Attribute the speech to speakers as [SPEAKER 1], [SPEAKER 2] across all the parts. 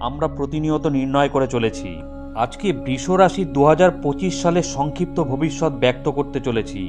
[SPEAKER 1] আমরা প্রতিনিয়ত নির্ণয় করে চলেছি। আজকে বৃষ রাশি দু সালের সংক্ষিপ্ত ভবিষ্যৎ ব্যক্ত করতে চলেছি।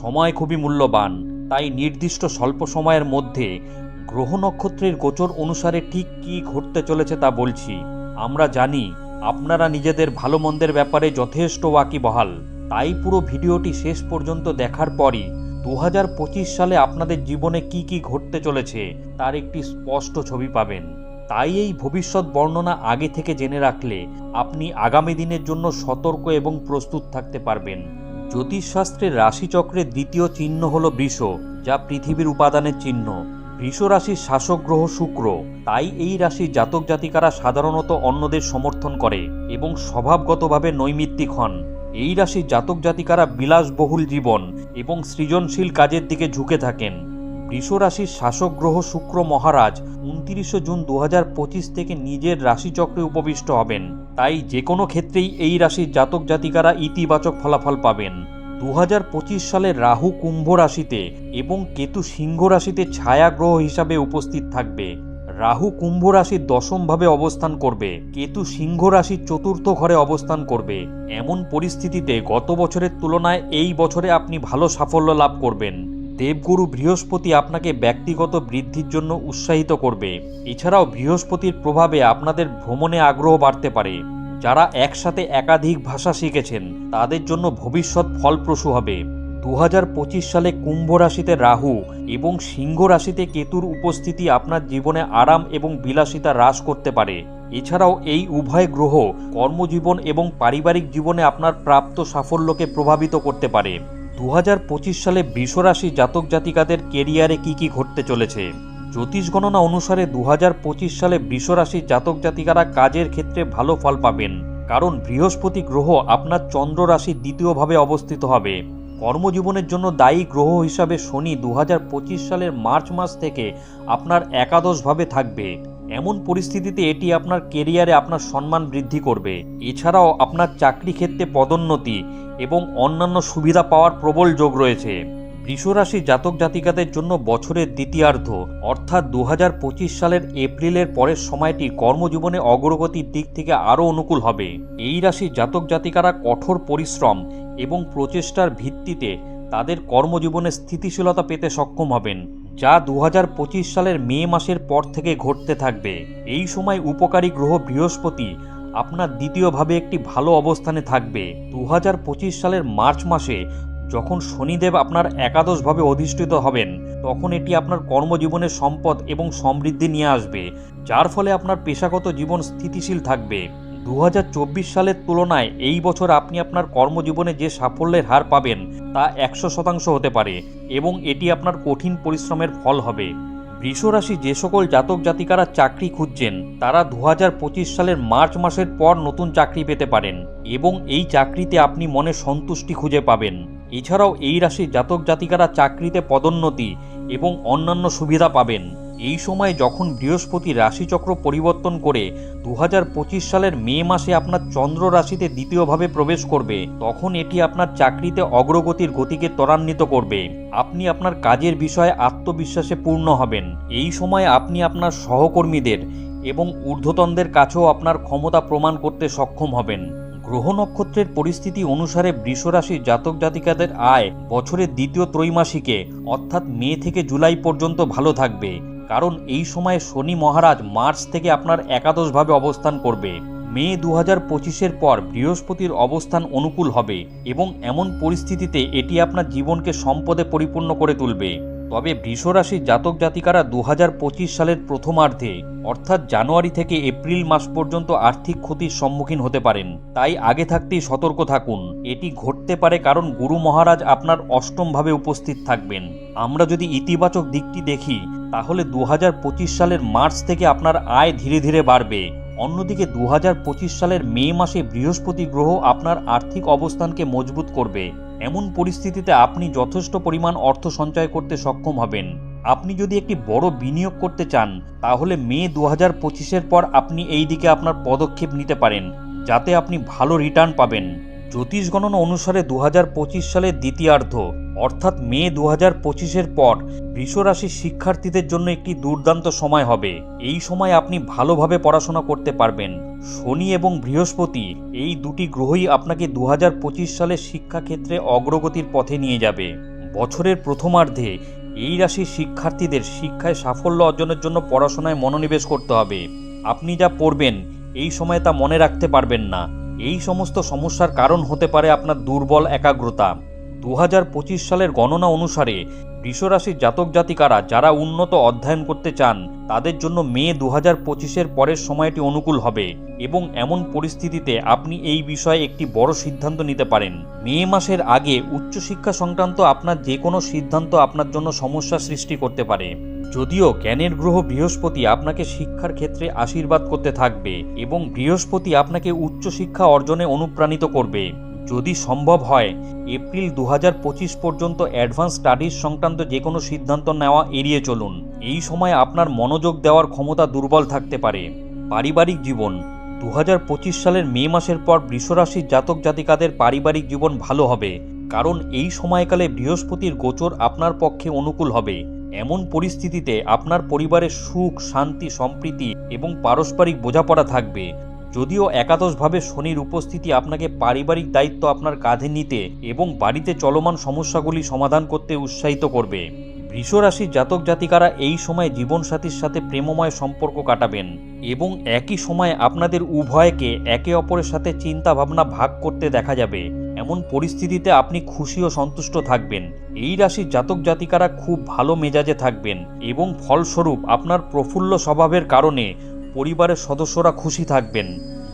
[SPEAKER 1] সময় খুবই মূল্যবান, তাই নির্দিষ্ট স্বল্প সময়ের মধ্যে গ্রহ নক্ষত্রের গোচর অনুসারে ঠিক কী ঘটতে চলেছে তা বলছি। আমরা জানি, আপনারা নিজেদের ভালো মন্দের ব্যাপারে যথেষ্ট ওয়াকিবহাল তাই পুরো ভিডিওটি শেষ পর্যন্ত দেখার পরই দু হাজার পঁচিশ সালে আপনাদের জীবনে কি কি ঘটতে চলেছে, তার একটি স্পষ্ট ছবি পাবেন। তাই এই ভবিষ্যৎ বর্ণনা আগে থেকে জেনে রাখলে আপনি আগামী দিনের জন্য সতর্ক এবং প্রস্তুত থাকতে পারবেন। জ্যোতিষশাস্ত্রের রাশিচক্রের দ্বিতীয় চিহ্ন হল বৃষ, যা পৃথিবীর উপাদানের চিহ্ন। বৃষ রাশির শাসক গ্রহ শুক্র, তাই এই রাশির জাতক জাতিকারা সাধারণত অন্যদের সমর্থন করে এবং স্বভাবগতভাবে নৈমিত্তিক হন। এই রাশির জাতক জাতিকারা বিলাসবহুল জীবন এবং সৃজনশীল কাজের দিকে ঝুঁকে থাকেন। বৃষ রাশির শাসক গ্রহ শুক্র মহারাজ উনত্রিশে জুন দু হাজার পঁচিশ থেকে নিজের রাশিচক্রে উপবিষ্ট হবেন। তাই যে কোনো ক্ষেত্রেই এই রাশির জাতক জাতিকারা ইতিবাচক ফলাফল পাবেন। দু হাজার পঁচিশ সালে রাহু কুম্ভ রাশিতে এবং কেতু সিংহ রাশিতে ছায়া গ্রহ হিসাবে উপস্থিত থাকবে। রাহু কুম্ভ রাশির দশমভাবে অবস্থান করবে। কেতু সিংহ রাশির চতুর্থ ঘরে অবস্থান করবে। এমন পরিস্থিতিতে গত বছরের তুলনায় এই বছরে আপনি ভালো সাফল্য লাভ করবেন। দেবগুরু বৃহস্পতি আপনাকে ব্যক্তিগত বৃদ্ধির জন্য উৎসাহিত করবে। এছাড়াও বৃহস্পতির প্রভাবে আপনাদের ভ্রমণে আগ্রহ বাড়তে পারে। যারা একসাথে একাধিক ভাষা শিখেছেন, তাদের জন্য ভবিষ্যৎ ফলপ্রসূ হবে। দু হাজার পঁচিশ সালে কুম্ভ রাশিতে রাহু এবং সিংহ রাশিতে কেতুর উপস্থিতি আপনার জীবনে আরাম এবং বিলাসিতা হ্রাস করতে পারে। এছাড়াও এই উভয় গ্রহ কর্মজীবন এবং পারিবারিক জীবনে আপনার প্রাপ্ত সাফল্যকে প্রভাবিত করতে পারে। দু হাজার পঁচিশ সালে বৃষরাশি জাতক জাতিকাদের কেরিয়ারে কি কি ঘটতে চলেছে? জ্যোতিষ গণনা অনুসারে দু হাজার পঁচিশ সালে বৃষরাশি জাতক জাতিকারা কাজের ক্ষেত্রে ভালো ফল পাবেন। কারণ বৃহস্পতি গ্রহ আপনার চন্দ্র রাশির দ্বিতীয়ভাবে অবস্থিত হবে। কর্মজীবনের জন্য দায়ী গ্রহ হিসাবে শনি দু হাজার পঁচিশ সালের মার্চ মাস থেকে আপনার একাদশভাবে থাকবে। এমন পরিস্থিতিতে এটি আপনার কেরিয়ারে আপনার সম্মান বৃদ্ধি করবে। এছাড়াও আপনার চাকরি ক্ষেত্রে পদোন্নতি এবং অন্যান্য সুবিধা পাওয়ার প্রবল যোগ রয়েছে। বৃষরাশি জাতক জাতিকাদের জন্য বছরের দ্বিতীয়ার্ধ, অর্থাৎ দু হাজার পঁচিশ সালের এপ্রিলের পরের সময়টি কর্মজীবনে অগ্রগতির দিক থেকে আরও অনুকূল হবে। এই রাশির জাতক জাতিকারা কঠোর পরিশ্রম এবং প্রচেষ্টার ভিত্তিতে তাদের কর্মজীবনে স্থিতিশীলতা পেতে সক্ষম হবেন, যা দু হাজার পঁচিশ সালের মে মাসের পর থেকে ঘটতে থাকবে। এই সময় উপকারী গ্রহ বৃহস্পতি আপনার দ্বিতীয়ভাবে একটি ভালো অবস্থানে থাকবে। দু হাজার পঁচিশ সালের মার্চ মাসে যখন শনিদেব আপনার একাদশভাবে অধিষ্ঠিত হবেন, তখন এটি আপনার কর্মজীবনের সম্পদ এবং সমৃদ্ধি নিয়ে আসবে, যার ফলে আপনার পেশাগত জীবন স্থিতিশীল থাকবে। দু হাজার চব্বিশ সালের তুলনায় এই বছর আপনি আপনার কর্মজীবনে যে সাফল্যের হার পাবেন, তা একশো শতাংশ হতে পারে এবং এটি আপনার কঠিন পরিশ্রমের ফল হবে। বৃষরাশি যে সকল জাতক জাতিকারা চাকরি খুঁজছেন, তারা দু হাজার পঁচিশ সালের মার্চ মাসের পর নতুন চাকরি পেতে পারেন এবং এই চাকরিতে আপনি মনে সন্তুষ্টি খুঁজে পাবেন। এছাড়াও এই রাশির জাতক জাতিকারা চাকরিতে পদোন্নতি এবং অন্যান্য সুবিধা পাবেন। এই সময় যখন বৃহস্পতি রাশিচক্র পরিবর্তন করে দু হাজার পঁচিশ সালের মে মাসে আপনার চন্দ্র রাশিতে দ্বিতীয়ভাবে প্রবেশ করবে, তখন এটি আপনার চাকরিতে অগ্রগতির গতিকে ত্বরান্বিত করবে। আপনি আপনার কাজের বিষয়ে আত্মবিশ্বাসে পূর্ণ হবেন। এই সময় আপনি আপনার সহকর্মীদের এবং ঊর্ধ্বতনদের কাছেও আপনার ক্ষমতা প্রমাণ করতে সক্ষম হবেন। গ্রহ নক্ষত্রের পরিস্থিতি অনুসারে বৃষরাশির জাতক জাতিকাদের আয় বছরের দ্বিতীয় ত্রৈমাসিকে, অর্থাৎ মে থেকে জুলাই পর্যন্ত ভালো থাকবে। কারণ এই সময়ে শনি মহারাজ মার্চ থেকে আপনার একাদশভাবে অবস্থান করবে। মে দু হাজার পঁচিশের পর বৃহস্পতির অবস্থান অনুকূল হবে এবং এমন পরিস্থিতিতে এটি আপনার জীবনকে সম্পদে পরিপূর্ণ করে তুলবে। তবে বৃষরাশির জাতক জাতিকারা দু হাজার পঁচিশ সালের প্রথমার্ধে, অর্থাৎ জানুয়ারি থেকে এপ্রিল মাস পর্যন্ত আর্থিক ক্ষতির সম্মুখীন হতে পারেন। তাই আগে থাকতেই সতর্ক থাকুন। এটি ঘটতে পারে কারণ গুরু মহারাজ আপনার অষ্টমভাবে উপস্থিত থাকবেন। আমরা যদি ইতিবাচক দিকটি দেখি, তাহলে দু হাজার পঁচিশ সালের মার্চ থেকে আপনার আয় ধীরে ধীরে বাড়বে। অন্যদিকে দু হাজার পঁচিশ সালের মে মাসে বৃহস্পতি গ্রহ আপনার আর্থিক অবস্থানকে মজবুত করবে। এমন পরিস্থিতিতে আপনি যথেষ্ট পরিমাণ অর্থ সঞ্চয় করতে সক্ষম হবেন। আপনি যদি একটি বড় বিনিয়োগ করতে চান, তাহলে মে দু হাজার পঁচিশের পর আপনি এই দিকে আপনার পদক্ষেপ নিতে পারেন, যাতে আপনি ভালো রিটার্ন পাবেন। জ্যোতিষ গণনা অনুসারে দু হাজার পঁচিশ সালের দ্বিতীয়ার্ধ, অর্থাৎ মে দু হাজার পঁচিশের পর, বৃষরাশির শিক্ষার্থীদের জন্য একটি দুর্দান্ত সময় হবে। এই সময় আপনি ভালোভাবে পড়াশোনা করতে পারবেন। শনি এবং বৃহস্পতি এই দুটি গ্রহই আপনাকে দু হাজার পঁচিশ সালের শিক্ষাক্ষেত্রে অগ্রগতির পথে নিয়ে যাবে। বছরের প্রথমার্ধে এই রাশির শিক্ষার্থীদের শিক্ষায় সাফল্য অর্জনের জন্য পড়াশোনায় মনোনিবেশ করতে হবে। আপনি যা পড়বেন, এই সময় তা মনে রাখতে পারবেন না। এই সমস্ত সমস্যার কারণ হতে পারে আপনার দুর্বল একাগ্রতা। দু হাজার পঁচিশ সালের গণনা অনুসারে বৃষরাশির জাতক জাতিকারা যারা উন্নত অধ্যয়ন করতে চান, তাদের জন্য মে দু হাজার পঁচিশের পরের সময়টি অনুকূল হবে এবং এমন পরিস্থিতিতে আপনি এই বিষয়ে একটি বড় সিদ্ধান্ত নিতে পারেন। মে মাসের আগে উচ্চশিক্ষা সংক্রান্ত আপনার যে কোনো সিদ্ধান্ত আপনার জন্য সমস্যা সৃষ্টি করতে পারে। যদিও জ্ঞানের গ্রহ বৃহস্পতি আপনাকে শিক্ষার ক্ষেত্রে আশীর্বাদ করতে থাকবে এবং বৃহস্পতি আপনাকে উচ্চশিক্ষা অর্জনে অনুপ্রাণিত করবে। যদি সম্ভব হয়, এপ্রিল দু হাজার পঁচিশ পর্যন্ত অ্যাডভান্স স্টাডিজ সংক্রান্ত যে কোনো সিদ্ধান্ত নেওয়া এড়িয়ে চলুন। এই সময় আপনার মনোযোগ দেওয়ার ক্ষমতা দুর্বল থাকতে পারে। পারিবারিক জীবন। দু হাজার পঁচিশ সালের মে মাসের পর বৃষরাশির জাতক জাতিকাদের পারিবারিক জীবন ভালো হবে, কারণ এই সময়কালে বৃহস্পতির গোচর আপনার পক্ষে অনুকূল হবে। এমন পরিস্থিতিতে আপনার পরিবারের সুখ, শান্তি, সম্প্রীতি এবং পারস্পরিক বোঝাপড়া থাকবে। যদিও একাদশভাবে শনির উপস্থিতি আপনাকে পারিবারিক দায়িত্ব আপনার কাঁধে নিতে এবং বাড়িতে চলমান সমস্যাগুলি সমাধান করতে উৎসাহিত করবে। বৃষরাশির জাতক জাতিকারা এই সময় জীবনসাথীর সাথে প্রেমময় সম্পর্ক কাটাবেন এবং একই সময়ে আপনাদের উভয়কে একে অপরের সাথে চিন্তা ভাবনা ভাগ করতে দেখা যাবে। এমন পরিস্থিতিতে আপনি খুশি ও সন্তুষ্ট থাকবেন। এই রাশির জাতক জাতিকারা খুব ভালো মেজাজে থাকবেন এবং ফলস্বরূপ আপনার প্রফুল্ল স্বভাবের কারণে পরিবারের সদস্যরা খুশি থাকবেন।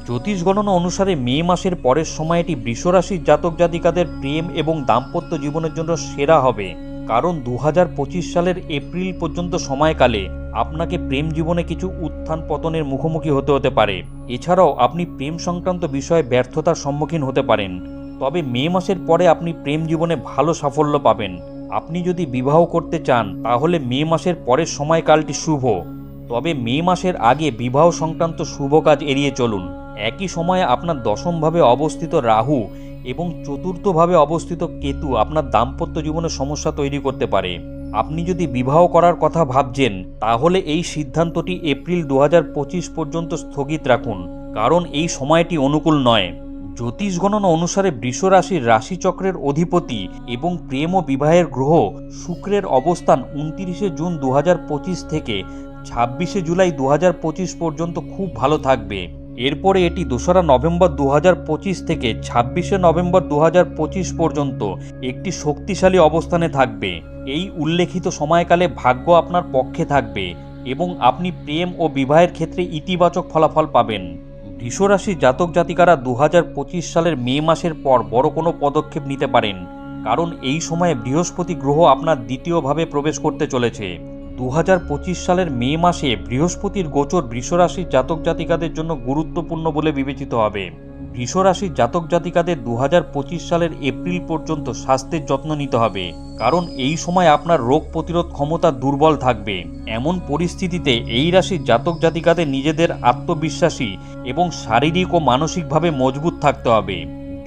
[SPEAKER 1] জ্যোতিষ গণনা অনুসারে মে মাসের পরের সময়টি বৃষরাশির জাতক জাতিকাদের প্রেম এবং দাম্পত্য জীবনের জন্য সেরা হবে। কারণ দু হাজার পঁচিশ সালের এপ্রিল পর্যন্ত সময়কালে আপনাকে প্রেম জীবনে কিছু উত্থান পতনের মুখোমুখি হতে হতে পারে। এছাড়াও আপনি প্রেম সংক্রান্ত বিষয়ে ব্যর্থতার সম্মুখীন হতে পারেন। তবে মে মাসের পরে আপনি প্রেম জীবনে ভালো সাফল্য পাবেন। আপনি যদি বিবাহ করতে চান, তাহলে মে মাসের পরের সময়কালটি শুভ। তবে মে মাসের আগে বিবাহ সংক্রান্ত শুভ কাজ এড়িয়ে চলুন। একই সময়ে আপনার দশমভাবে অবস্থিত রাহু এবং চতুর্থভাবে অবস্থিত কেতু আপনার দাম্পত্য জীবনে সমস্যা তৈরি করতে পারে। আপনি যদি বিবাহ করার কথা ভাবছেন, তাহলে এই সিদ্ধান্তটি এপ্রিল দু হাজার পঁচিশ পর্যন্ত স্থগিত রাখুন, কারণ এই সময়টি অনুকূল নয়। জ্যোতিষ গণনা অনুসারে বৃষ রাশির রাশিচক্রের অধিপতি এবং প্রেম ও বিবাহের গ্রহ শুক্রের অবস্থান উনত্রিশে জুন দু হাজার পঁচিশ থেকে ছাব্বিশে জুলাই দু হাজার পঁচিশ পর্যন্ত খুব ভালো থাকবে। এরপরে এটি দোসরা নভেম্বর দু হাজার পঁচিশ থেকে ছাব্বিশে নভেম্বর দু হাজার পঁচিশ পর্যন্ত একটি শক্তিশালী অবস্থানে থাকবে। এই উল্লেখিত সময়কালে ভাগ্য আপনার পক্ষে থাকবে এবং আপনি প্রেম ও বিবাহের ক্ষেত্রে ইতিবাচক ফলাফল পাবেন। বৃষরাশি জাতক জাতিকারা দু হাজার পঁচিশ সালের মে মাসের পর বড় কোনো পদক্ষেপ নিতে পারেন, কারণ এই সময়ে বৃহস্পতি গ্রহ আপনার দ্বিতীয়ভাবে প্রবেশ করতে চলেছে। দু হাজার পঁচিশ সালের মে মাসে বৃহস্পতির গোচর বৃষরাশির জাতক জাতিকাদের জন্য গুরুত্বপূর্ণ বলে বিবেচিত হবে। বৃষরাশির জাতক জাতিকাদের দু হাজার পঁচিশ সালের এপ্রিল পর্যন্ত স্বাস্থ্যের যত্ন নিতে হবে, কারণ এই সময় আপনার রোগ প্রতিরোধ ক্ষমতা দুর্বল থাকবে। এমন পরিস্থিতিতে এই রাশির জাতক জাতিকাদের নিজেদের আত্মবিশ্বাসী এবং শারীরিক ও মানসিকভাবে মজবুত থাকতে হবে।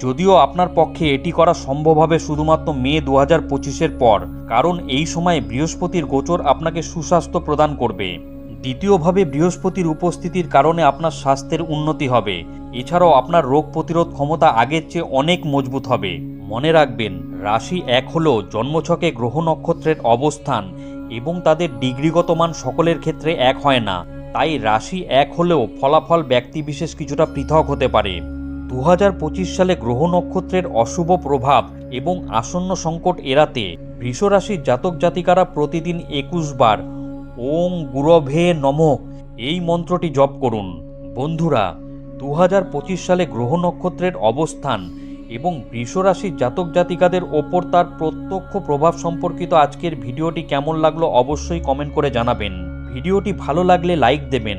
[SPEAKER 1] যদিও আপনার পক্ষে এটি করা সম্ভব হবে শুধুমাত্র মে দু হাজার পঁচিশের পর, কারণ এই সময়ে বৃহস্পতির গোচর আপনাকে সুস্বাস্থ্য প্রদান করবে। দ্বিতীয়ভাবে বৃহস্পতির উপস্থিতির কারণে আপনার স্বাস্থ্যের উন্নতি হবে। এছাড়াও আপনার রোগ প্রতিরোধ ক্ষমতা আগের চেয়ে অনেক মজবুত হবে। মনে রাখবেন, রাশি এক হল জন্মছকে গ্রহ নক্ষত্রের অবস্থান এবং তাদের ডিগ্রিগত মান সকলের ক্ষেত্রে এক হয় না। তাই রাশি এক হলেও ফলাফল ব্যক্তিবিশেষ কিছুটা পৃথক হতে পারে। দু হাজার পঁচিশ সালে গ্রহ নক্ষত্রের অশুভ প্রভাব এবং আসন্ন সংকট এড়াতে বৃষরাশির জাতক জাতিকারা প্রতিদিন একুশ বার ওং গুরভে নম এই মন্ত্রটি জপ করুন। বন্ধুরা দু হাজার পঁচিশ সালে গ্রহ নক্ষত্রের অবস্থান এবং বৃষরাশির জাতক জাতিকাদের ওপর তার প্রত্যক্ষ প্রভাব সম্পর্কিত আজকের ভিডিওটি কেমন লাগল অবশ্যই কমেন্ট করে জানাবেন। ভিডিওটি ভালো লাগলে লাইক দেবেন